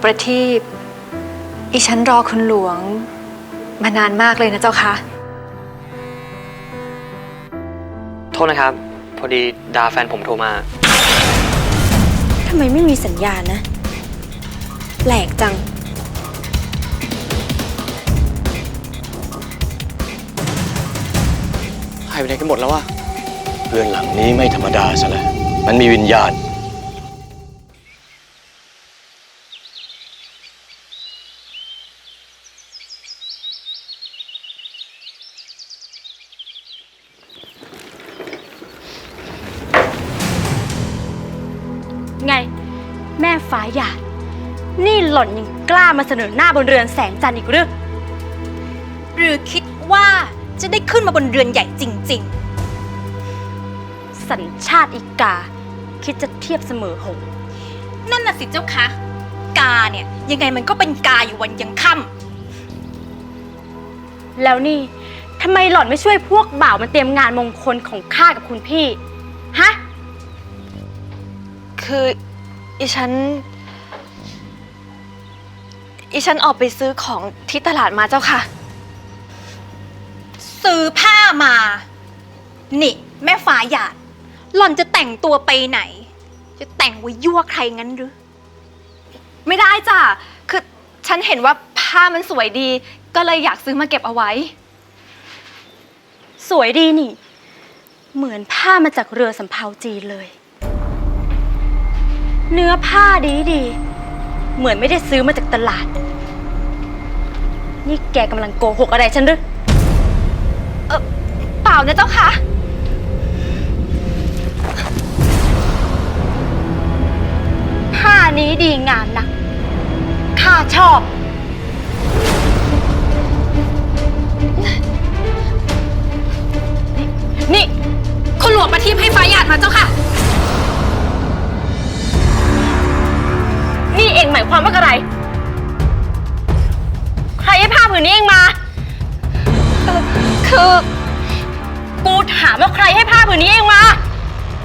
วงประทีปอีฉันรอคุณหลวง มานานมากเลยนะเจ้าคะ โทษนะครับ พอดีดาแฟนผมโทรมา ทำไมไม่มีสัญญาณนะ แปลกจัง หายไปไหนกันหมดแล้ววะ เรือนหลังนี้ไม่ธรรมดาซะแล้วมันมีวิญญาณ ล่อนยังกล้ามาเสนอหน้าบนเรือนแสงจันทร์อีกหรือ หรือคิดว่าจะได้ขึ้นมาบนเรือนใหญ่จริงสัญชาติอีกา คิดจะเทียบเสมอหงส์ๆนั่นน่ะสิเจ้าคะ กาเนี่ยยังไงมันก็เป็นกาอยู่วันยังค่แล้วนี่ทำไมหล่อนไม่ช่วยพวกบ่าวมาเตรียมงานมงคลของข้ากับคุณพี่ ฮะ คือ อีฉัน อีฉันออกไปซื้อของที่ตลาดมาเจ้าค่ะำซื้อผ้ามา นี่ แม่ฟ้าหยาด หล่อนจะแต่งตัวไปไหน จะแต่งไว้ยั่วใครงั้นหรือ ไม่ได้จ้ะ คือฉันเห็นว่าผ้ามันสวยดี ก็เลยอยากซื้อมาเก็บเอาไว้ สวยดีนี่ เหมือนผ้ามาจากเรือสำเภาจีนเลย เนื้อผ้าดีดีๆ เหมือนไม่ได้ซื้อมาจากตลาด นี่แกกำลังโกหกอะไรฉันหรือเปล่านะเจ้าค่ะ ผ้านี้ดีงามนะข้าชอบ นี่คุณหลวงประทีปให้ฟ้าหยาดมาเจ้าค่ะ นี่เองหมายความว่าอะไร ใครให้ผ้าผืนนี้เองมา คือ กูถามว่าใครให้ผ้าผืนนี้เองมา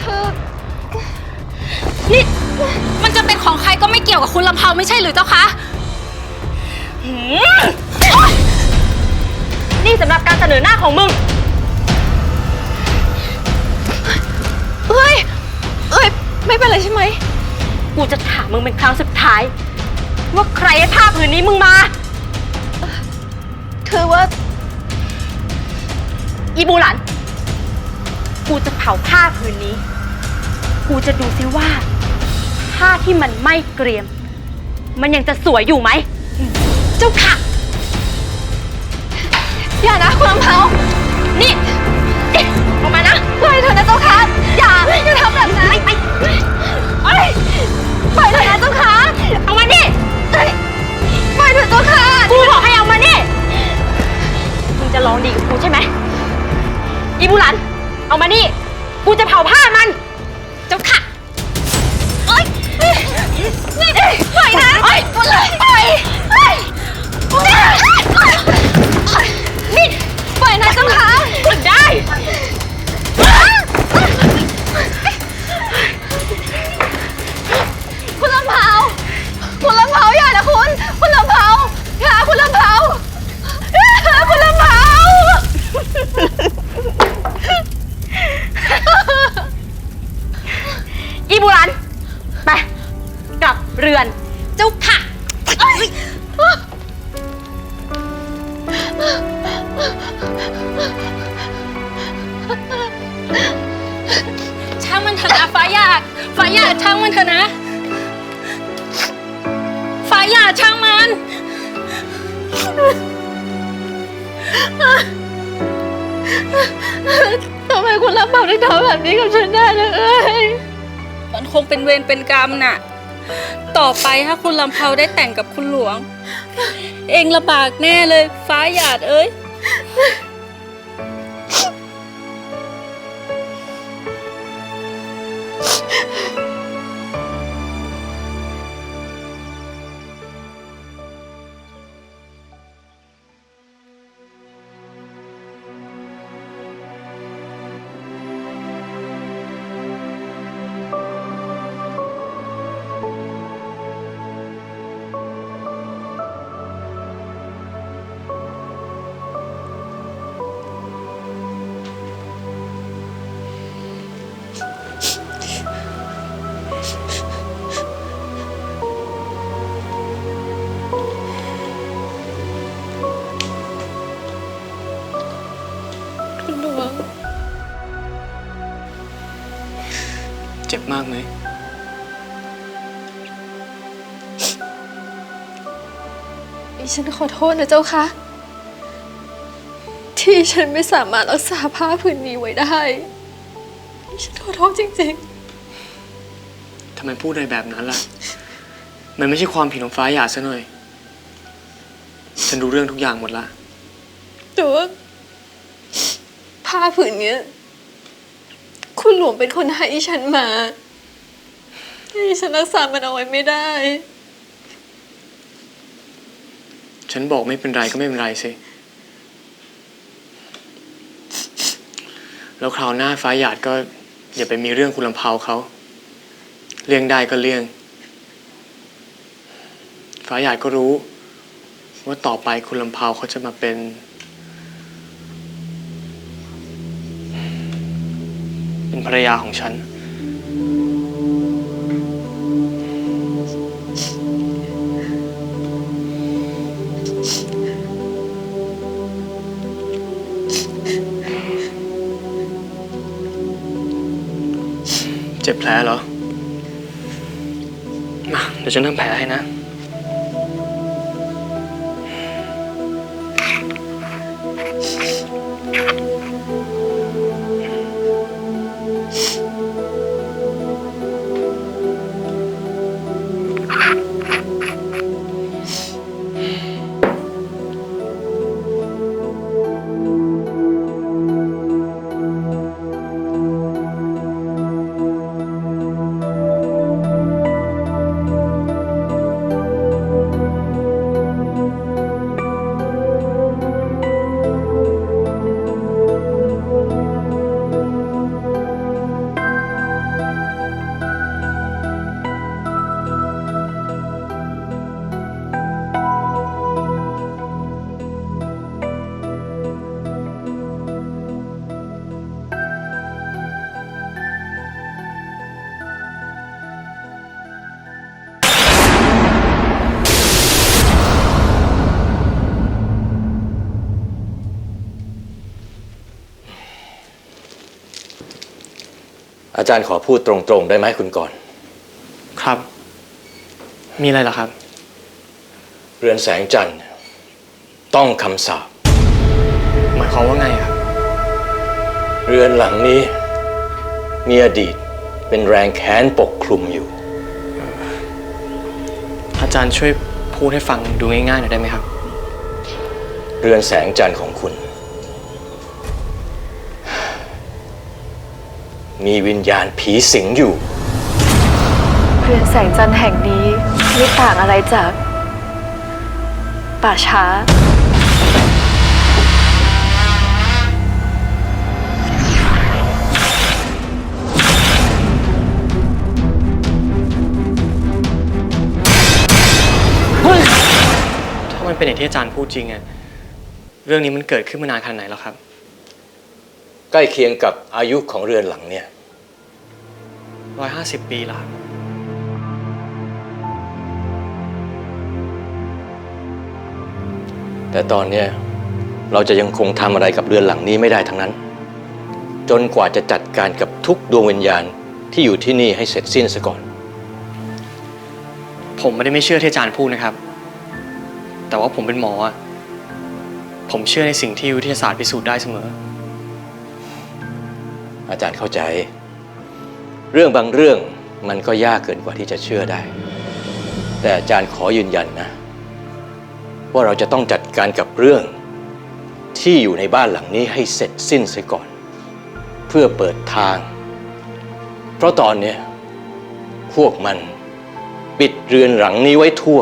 คือนี่มันจะเป็นของใครก็ไม่เกี่ยวกับคุณลำเพาไม่ใช่หรือเจ้าคะหืมนี่สำหรับการเสนอหน้าของมึง เอ้ย เอ้ย ไม่เป็นไรใช่ไหม กูจะถามมึงเป็นครั้งสุดท้าย ว่าใครให้ผ้าผืนนี้มึงมา คือว่า อีบูหลัน กูจะเผาผ้าผืนนี้ กูจะดูซิว่า ผ้าที่มันไม่เกรียม มันยังจะสวยอยู่ไหม เจ้าค่ะ อย่านะคุณลำเพานี่เอ๊ะออกมานะปล่อยเถอะนะเจ้าค่ะอย่าอย่าทำแบบนั้นไปไปปล่อยเถอะนะเจ้าค่ะเอามานี่เอ้ยปล่อยเถอะเจ้าค่ะกูบอกให้เอามานี่มึงจะลองดีกับกูใช่ไหมอีบุหลัน เอามานี่ กูจะเผาผ้ามัน เจ้าค่ะเอ้ยนี่ปล่อยนะ เรือน เจ้าค่ะช่างมันเถอะนะฟ้าหยาดฟ้าหยาดช่างมันเถอะนะฟ้าหยาดช่างมัน ทำไมคุณลำเผาได้ทำแบบนี้กับฉันได้เลย มันคงเป็นเวรเป็นกรรมน่ะ ต่อไปถ้าคุณลำเพาได้แต่งกับคุณหลวง เองลำบากแน่เลย ฟ้าหยาดเอ้ย มากไหม ดิฉันขอโทษนะเจ้าค่ะที่ฉันไม่สามารถรักษาผ้าผืนนี้ไว้ได้ ดิฉันขอโทษจริงทำไมพูดอะไรแบบนั้นล่ะ มันไม่ใช่ความผิดของฟ้าหยาดซะหน่อย ฉันรู้เรื่องทุกอย่างหมดละ ๆแต่ว่าผ้าผืนเนี้ย คุณหลวงเป็นคนให้ฉันมาดิฉันรักษามันเอาไว้ไม่ได้ ฉันบอกไม่เป็นไรก็ไม่เป็นไรสิ แล้วคราวหน้าฟ้าหยาดก็ อย่าไปมีเรื่องคุณลำเพาเขา เลี่ยงได้ก็เลี่ยง ฟ้าหยาดก็รู้ ว่าต่อไปคุณลำเพาเขาจะมาเป็น เป็นภรรยาของฉัน เจ็บแผลเหรอ มา เดี๋ยวฉันทำแผลให้นะ อาจารย์ขอพูดตรงๆ ได้ไหมคุณก่อน ครับ มีอะไรเหรอครับ เรือนแสงจันทร์ต้องคำสาปหมายความว่าไงครับ เรือนหลังนี้มีอดีตเป็นแรงแค้นปกคลุมอยู่ อาจารย์ช่วยพูดให้ฟังดูง่ายๆหน่อยได้ไหมครับ เรือนแสงจันทร์ของคุณ มีวิญญาณผีสิงอยู่ เรือนแสงจันทร์แห่งนี้ไม่ต่างอะไรจาก ป่าช้า ถ้ามันเป็นอย่างที่อาจารย์พูดจริงอะเรื่องนี้มันเกิดขึ้นมานานขนาดไหนแล้วครับ ใกล้เคียงกับอายุของเรือนหลังเนี่ย ร้อยห้าสิบปีละครับแต่ตอนเนี้ยเราจะยังคงทำอะไรกับเรือนหลังนี้ไม่ได้ทั้งนั้น จนกว่าจะจัดการกับทุกดวงวิญญาณที่อยู่ที่นี่ให้เสร็จสิ้นซะก่อน ผมไม่ได้ไม่เชื่อที่อาจารย์พูดนะครับ แต่ว่าผมเป็นหมออะผมเชื่อในสิ่งที่วิทยาศาสตร์พิสูจน์ได้เสมอ อาจารย์เข้าใจ เรื่องบางเรื่องมันก็ยากเกินกว่าที่จะเชื่อได้ แต่อาจารย์ขอยืนยันนะ ว่าเราจะต้องจัดการกับเรื่องที่อยู่ในบ้านหลังนี้ให้เสร็จสิ้นเสียก่อน เพื่อเปิดทาง เพราะตอนเนี้ยพวกมันปิดเรือนหลังนี้ไว้ทั่ว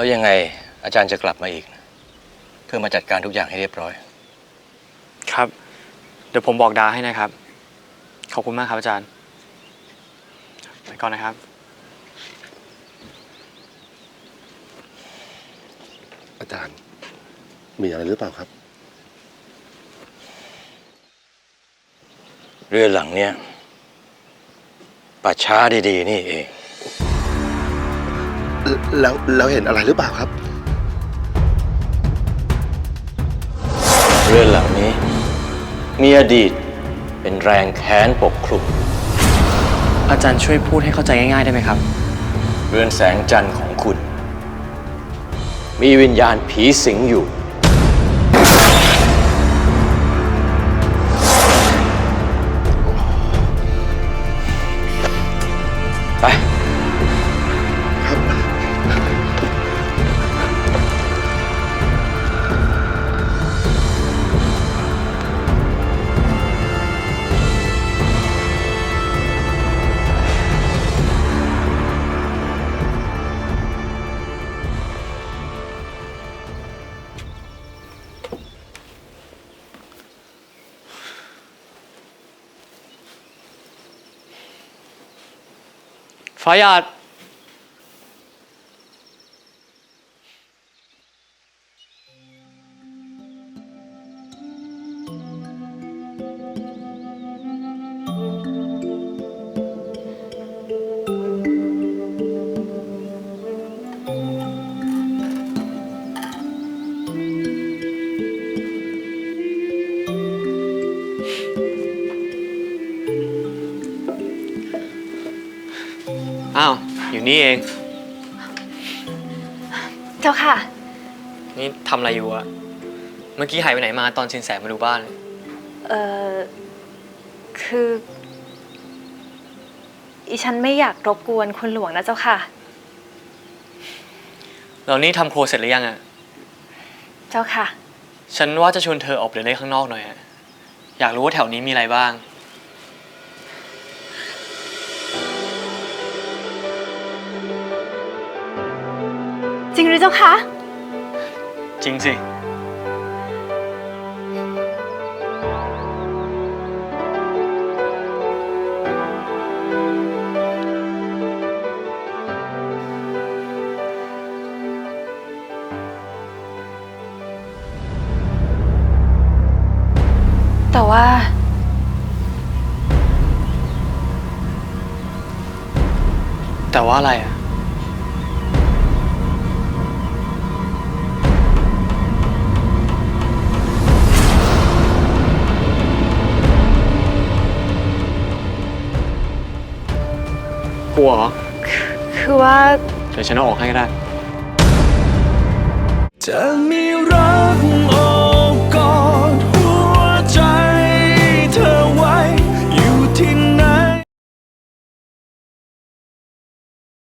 แล้วยังไงอาจารย์จะกลับมาอีกนะเพื่อมาจัดการทุกอย่างให้เรียบร้อย ครับ เดี๋ยวผมบอกดาให้นะครับ ขอบคุณมากครับอาจารย์ไปก่อนนะครับ อาจารย์ มีอะไรหรือเปล่าครับ เรือหลังเนี้ยป่าช้าดีๆ นี่เอง แล้วแล้วเห็นอะไรหรือเปล่าครับ เรือนหลังนี้ มีอดีตเป็นแรงแค้นปกคลุม อาจารย์ช่วยพูดให้เข้าใจง่ายๆได้ไหมครับ เรือนแสงจันทร์ของคุณ มีวิญญาณผีสิงอยู่ ฟ้ นี่เอง เจ้าค่ะ นี่ทำอะไรอยู่อะเมื่อกี้หายไปไหนมาตอนชินแสมาดูบ้าน เอ่อ คืออีฉันไม่อยากรบกวนคุณหลวงนะเจ้าค่ะ เรานี่ทำครัวเสร็จหรือยังอะเจ้าค่ะ ฉันว่าจะชวนเธอออกไปเดินเล่นข้างนอกหน่อยอะอยากรู้ว่าแถวนี้มีอะไรบ้าง หรือเจ้าคะ จริงสิ แต่ว่า แต่ว่าอะไรอะ ลัวเหรอคือว่า เดี๋ยวฉันเอาออกให้ก็ได้ จะมี